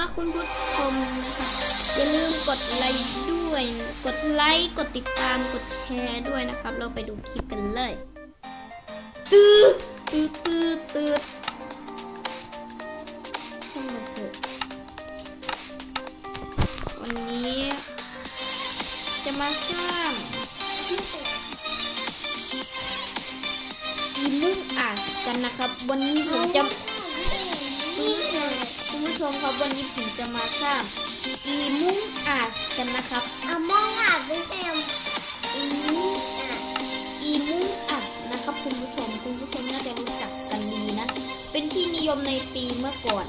ละคุณผู้ชมนะคะอย่าลืมกดไลค์ด้วย กดไลค์กดติดตามกดแชร์ด้วยนะครับ เราไปดูคลิปกันเลยตืดตืดตืดตืดช่างมันเถอะวันนี้ จะมาสร้างอีมุ่งอาจกันนะครับ วันนี้ผม ชมครับวันนี้ผมจะมาสร้างอีมุ้งอาดกันนะครับเอามองอาบด้วยแซมอีมุ้งอาดอีมุ้งอาดนะครับคุณผู้ชมคุณผู้ชมน่าจะรู้จักกันดีนะ เป็นที่นิยมในปีเมื่อก่อน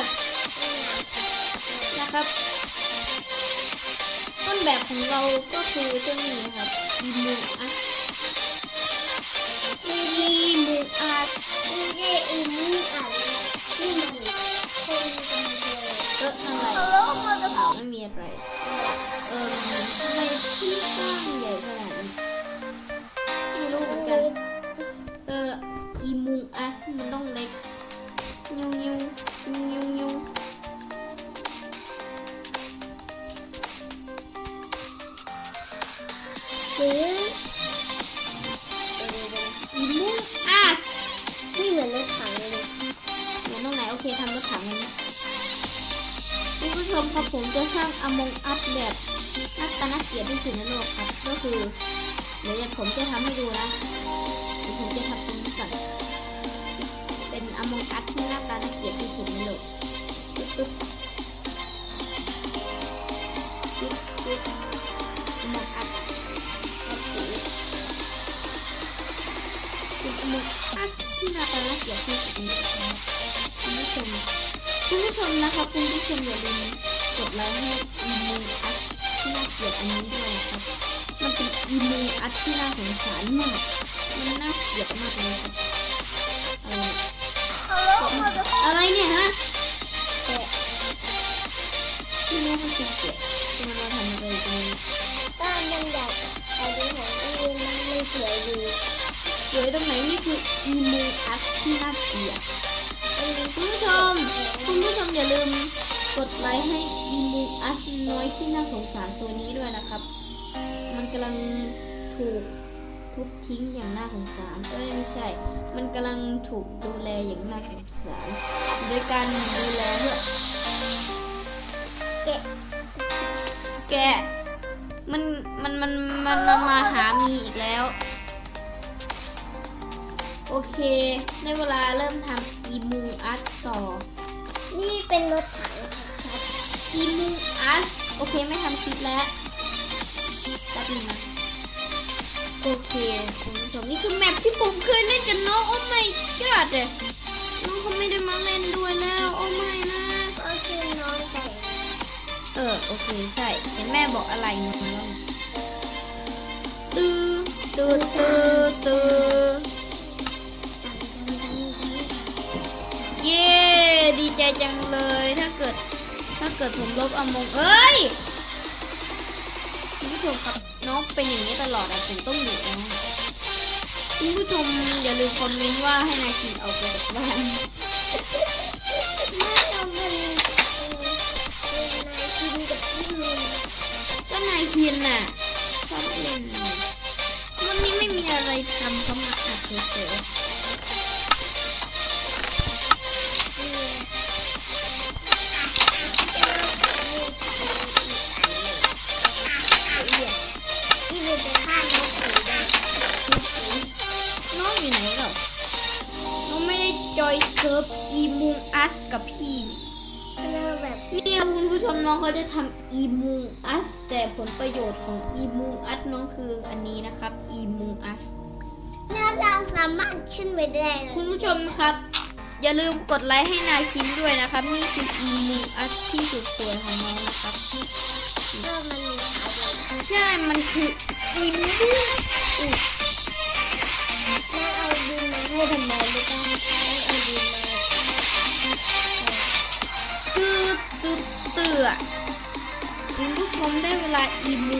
าจนะครับ ต้นแบบของเราก็คือเจ้านี้นะครับอีมุ่งอาจอีมุ่งอาจไม่ใช่อีมุ้งอาบนี่มันคนกันเลยเอออะไรโอ้โหมันจะเปล่าไม่มีอะไร ชมครับผมจะสร้างอมงอัสแบบน้าตาน่าเกียดที่สุดในโลกครับ ก็คือ เดี๋ยวผมจะทำให้ดูนะเดี๋ยวผมจะทำตรงนี้ก่อนเป็นอมงอัสที่น้าตาน่าเกียดที่สุดในโลกปึ๊บปึ๊บปึ๊บอมงอัสเอาสีเป็นอมงอัสที่น้าตาน่าเกียดที่สุดในโลกนะคุณผู้ชม คุณผู้ชมนะครับคุณผู้ชมอย่าลืมกดไลค์ให้อีมูอัสที่น่าเกลียดอันนี้ด้วยนะครับ มันเป็นอีมูอัดที่น่าสงสารมากมันน่าเกลียดมากเลยครับอะไรโอ้โหมันจะอะไรเนี่ยฮะแตะไม่รู้มันคือเกลียดจะมันมาทำอะไรตรงนี้บ้านมันใหญ่แต่ดูของอีมันไม่สวยดีสวยตรงไหนนี่คืออีมูอัดที่น่าเกลียด กดไลค์ให้อีมูอัดน้อยที่น่าสงสารตัวนี้ด้วยนะครับ มันกำลังถูกทุบทิ้งอย่างน่าสงสาร เอ้ยไม่ใช่ มันกำลังถูกดูแลอย่างน่าสงสาร โดยการดูแลเพื่อแกะแกะมันมันมันมันมันมาหามีอีกแล้ว โอเค ได้เวลาเริ่มทำ คลิปแล้วแป๊บนึงนะโอเคคุณผู้ชมนี่คือแมปที่ผมเคยเล่นกับน้องโอ้ไม่กอดเลยน้องเขาไม่ได้มาเล่นด้วยแล้วโอ้ไม่นะๆก็คือน้องแต่เออโอเคใช่เห็นแม่บอกอะไรมาแล้วตื้อตื้อตื้อตื้อเย้ดีใจจังเลยถ้าเกิด ถ้าเกิดผมลบอมงเอ้ย ผู้ชมครับน้องเป็นอย่างนี้ตลอดอะผมต้องอยู่น้องคุณผู้ชมอย่าลืมคอมเมนต์ว่าให้นายกินเอาไปจากบ้านไม่เอาเงิน จะทำอีมูอัสแต่ผลประโยชน์ของอีมูอัสน้องคืออันนี้นะครับอีมูอัสแล้วเราสามารถขึ้นไปได้เลยคุณผู้ชมครับ อย่าลืมกดไลค์ให้นาคินด้วยนะครับ นี่คืออีมูอัสที่สุดสวยของน้องนะครับใช่มันคืออีมูอุ้ยแล้วเอาดินมาให้ทำไม มไ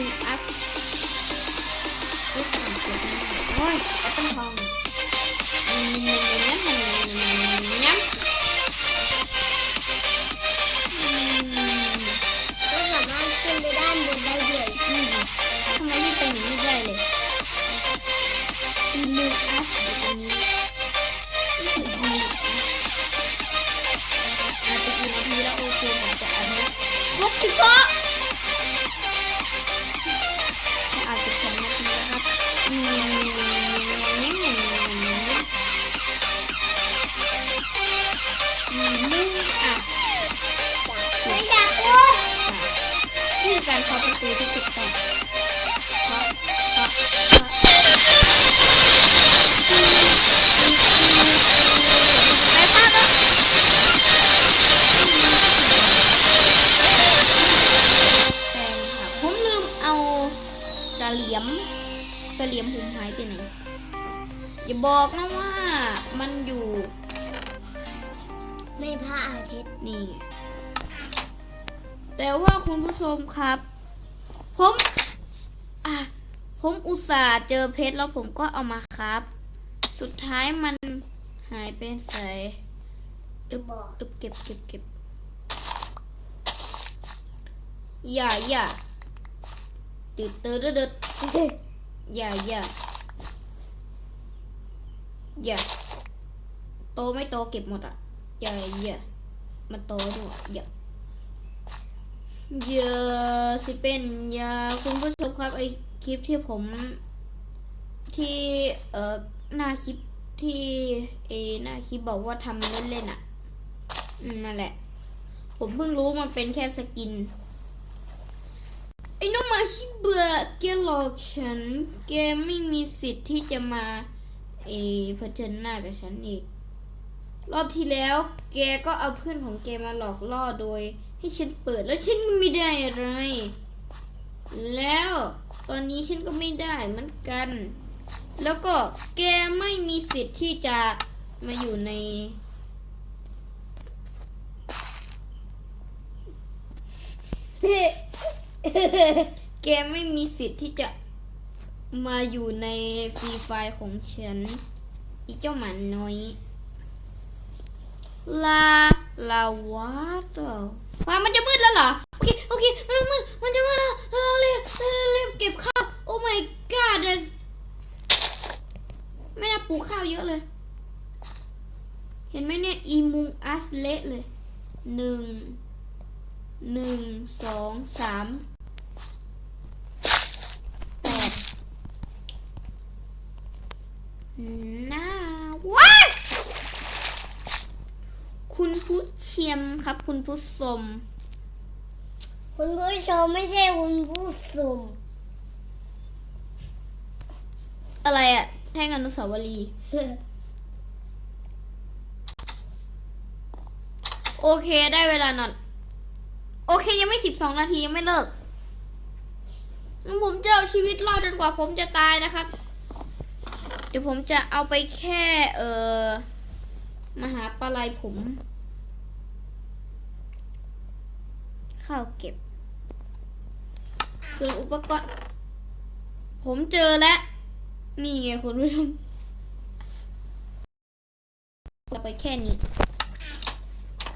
เสลียมผมหายไปไหน อย่าบอกนะว่ามันอยู่ไม่พระอาทิตย์นี่ แต่ว่าคุณผู้ชมครับ ผมอะผมอุตส่าห์เจอเพชรแล้วผมก็เอามาครับ สุดท้ายมันหายไปใส่จะบอกอึบเก็บเก็บเก็บอย่าอย่าตึดตึดตึดตึดอย่าอ ย่าอย่าโตไม่โตเก็บหมดอะอย่าอย่ามันโตด้วยอย่าอย่าสิเป็นอย่าคุณผู้ชมครับไอคลิปที่ผมที่เอ่อหน้าคลิปที่เอหน้าคลิปบอกว่าทำเล่นๆอะอืมนั่นแหละ ผมเพิ่งรู้มันเป็นแค่สกิน ไอ้น้องมาชิเบื่อแกหลอกฉัน แกไม่มีสิทธิ์ที่จะมาเออเผชิญหน้ากับฉันอีก รอบที่แล้ว แกก็เอาเพื่อนของแกมาหลอกล่อโดย ให้ฉันเปิดแล้วฉันก็ไม่ได้อะไร แล้วตอนนี้ฉันก็ไม่ได้เหมือนกัน แล้วก็แกไม่มีสิทธิ์ที่จะมาอยู่ใน แกไม่มีสิทธิ์ที่จะมาอยู่ในฟรีไฟล์ของฉัน อีเจ้าหมันน้อย ลา ลาวาตฟ้ามันจะมืดแล้วเหรอ โอเค โอเค มันมืด มันจะมืดแล้วเราเร็วเร็วเร็วเก็บข้าว โอ้ my god เดไม่น่าปลูกข้าวเยอะเลย เห็นไหมเนี่ย อีมุงอัสเละเลย หนึ่ง หนึ่ง สอง สาม แปดห น้าว้าคุณผู้เชียมครับ คุณผู้ชมคุณผู้ชมไม่ใช่คุณผู้สุ่มอะไรอะแท่งอนุสาวรีย์โอเคได้เวลานอนโอเคยังไม่สิบสองนาทียังไม่เลิกงั้นผมจะเอาชีวิตรอดจนกว่าผมจะตายนะครับ เดี๋ยวผมจะเอาไปแค่เออมาหาปลาไหลผม ข้าวเก็บ ส่วนอุปกรณ์ ผมเจอแล้ว นี่ไงคุณผู้ชม จะไปแค่นี้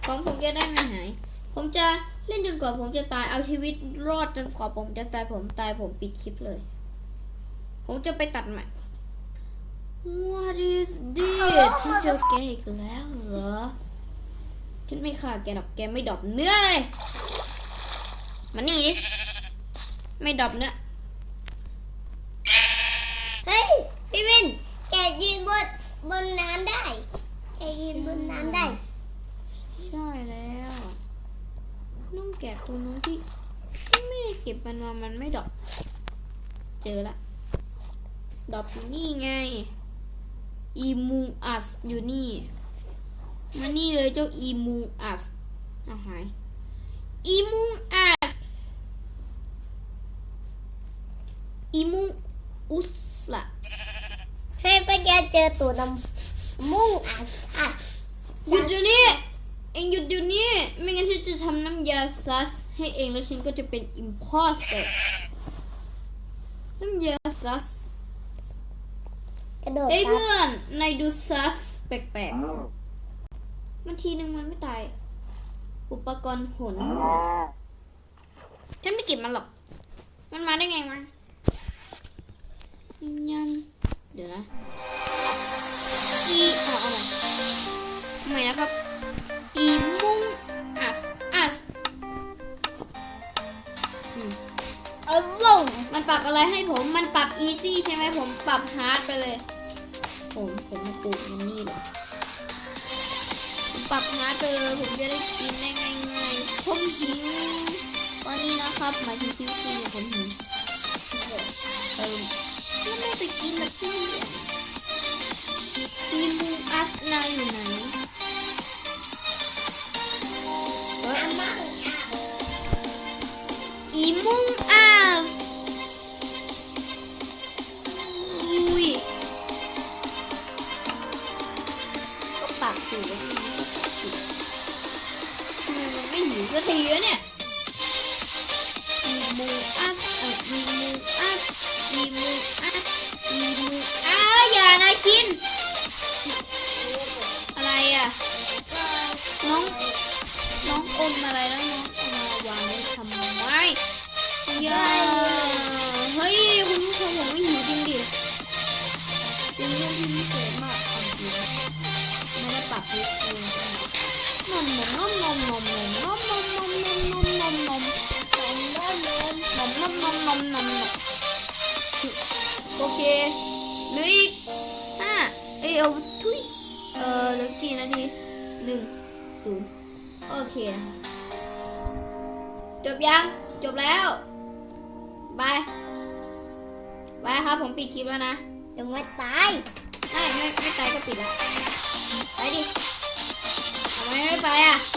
ของผมจะได้ไม่หาย ผมจะเล่นจนกว่าผมจะตาย เอาชีวิตรอดจนกว่าผมจะตายผมตายผมปิดคลิปเลย ผมจะไปตัดใหม่ What is this ฉันเจอแกอีกแล้วเหรอ ฉันไม่ฆ่าแกหรอกแกไม่ดรอปเนื้อเลยมานี่ดิ ไม่ดรอปเนื้อ เฮ้ย พี่วิน แกยืนบนบนน้ำได้ แกยืนบนน้ำได้ ใช่แล้วน้องแกะตัวนู้นที่ที่ไม่ได้เก็บมันมามันไม่ดรอก เจอละดรอกอยู่นี่ไง อีมูอัสอยู่นี่ มานี่เลยเจ้าอีมูอัสเอาหายอีมูอัสอีมูอุสละให้ไปแกเจอตัวดำมุ่งอัดอัดหยุดเดี๋ยวนี้เองหยุดเดี๋ยวนี้ไม่งั้นฉันจะทำน้ำยาซัสให้เองแล้วฉันก็จะเป็นอิมพอสเตอร์น้ำยาซัส กระโดดเอ้ยครับเพื่อนนายดูซัสแปลกๆ มันทีนึงมันไม่ตาย อุปกรณ์หนฉันไม่เก็บมันหรอก มันมาได้ไงวะยัน เดี๋ยวนะอีเอาเอาใหม่ใหม่นะครับ อีมุงอัสอัสอืม เอาลุ่งมันปรับอะไรให้ผม มันปรับอีซี่ใช่ไหมผมปรับฮาร์ดไปเลย ผมผมมาปลูกมันนี่เลยผมปรับฮาร์ดไปเลยผมจะได้กินได้ง่ายๆผมหิวตอนนี้นะครับหมายถึงคิวซีผมหิวเออแล้วไม่ไปกินแบบที่อีมูอั 在太医院 ปิดคลิปแล้วนะเดี๋ยวมาตายไม่ไม่ไม่ตายก็ปิดละไปดิทำไมไม่ไปอะ